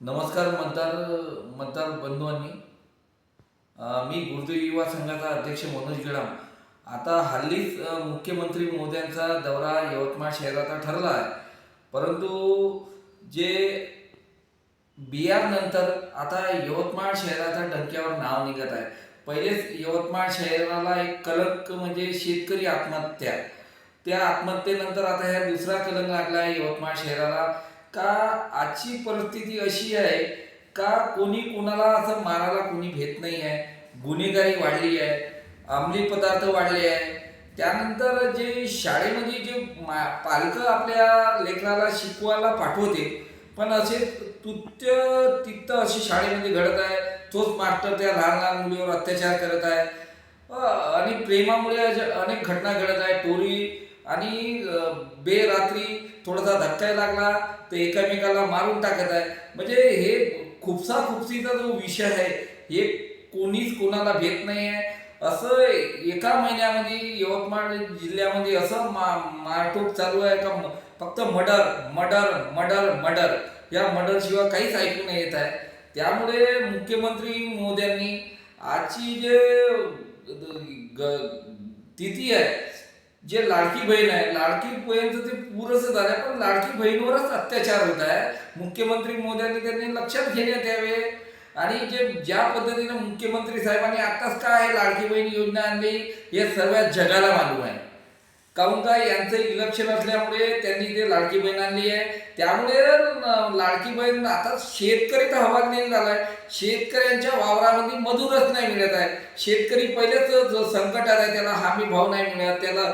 नमस्कार मतदार मतदार बंधूंनी. मी गुरुदेव युवा संघाचा अध्यक्ष मनोज गडाम. आता हल्लीच मुख्यमंत्री मोद्यांचा दौरा यवतमाळ शहराचा ठरला आहे. परंतु जे बिहार नंतर आता यवतमाळ शहराचा डंक्यावर नाव निघत आहे. पहिलेच यवतमाळ शहराला एक कलंक म्हणजे शेतकरी आत्महत्या. त्या आत्महत्येनंतर आता ह्या दुसरा कलंक लागला आहे यवतमाळ शहराला. का आजची परिस्थिती अशी आहे का कोणी कोणाला असं मारायला कोणी भेट नाही आहे गुन्हेगारी वाढली आहे अंमली पदार्थ वाढले आहे. त्यानंतर जे शाळेमध्ये जे मा पालकं आपल्या लेकराला शिकवायला पाठवते पण असे तुत्य तित्त अशी शाळेमध्ये घडत आहे तोच मास्टर त्या लहान लहान मुलीवर अत्याचार करत आहे. आणि प्रेमामुळे अनेक घटना घडत आहे. टोरी आणि बेरात्री थोडासा धक्का लागला तर एकामेकाला मारून टाकत आहे. म्हणजे हे खुपसा खुपसीचा जो विषय आहे हे कोणीच कोणाला भेट नाही आहे असं एका महिन्यामध्ये यवतमाळ जिल्ह्यामध्ये असं मा मारटोक चालू आहे का? फक्त मर्डर मर्डर मर्डर मर्डर. या मर्डरशिवाय काहीच ऐकू नाही येत आहे. त्यामुळे मुख्यमंत्री मोद्यांनी आजची जे तिथी आहे जे लाडकी बहीण आहे लाडकी बहीणचं ते पुरंसं झालं पण लाडकी बहीणवरच अत्याचार होत आहे. मुख्यमंत्री मोद्यांनी त्यांनी लक्षात घेण्यात यावे. आणि जे ज्या पद्धतीने मुख्यमंत्री साहेबांनी आताच काय आहे लाडकी बहीण योजना आणली हे सर्व जगाला मालूम आहे. काहून का यांचं इलेक्शन असल्यामुळे त्यांनी ते लाडकी बहीण आणली आहे. त्यामुळे लाडकी बहीण आता शेतकरी तर हवालदिल आहे शेतकऱ्यांच्या वावरामध्ये मजूरच नाही मिळत आहे. शेतकरी पहिलेच ज- संकटात आहे त्याला हमी भाव नाही मिळत त्याला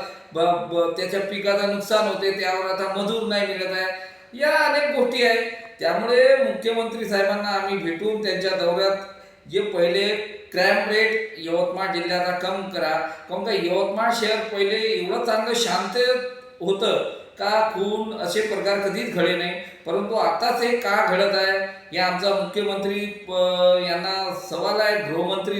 त्याच्या पिकाचं नुकसान होते त्यावर आता मजूर नाही मिळत आहे. या अनेक गोष्टी आहेत त्यामुळे मुख्यमंत्री साहेबांना आम्ही भेटून त्यांच्या दौऱ्यात जे पहिले क्रॅम रेट यवतमाळ जिल्ह्याचा कम करा. काऊन का यवतमाळ शहर पहिले एवढं चांगलं शांत होतं का खून असे प्रकार कधीच घडले नाही. परंतु आताच हे का घडत आहे. हे आमचा मुख्यमंत्री प- यांना सवाल आहे गृहमंत्री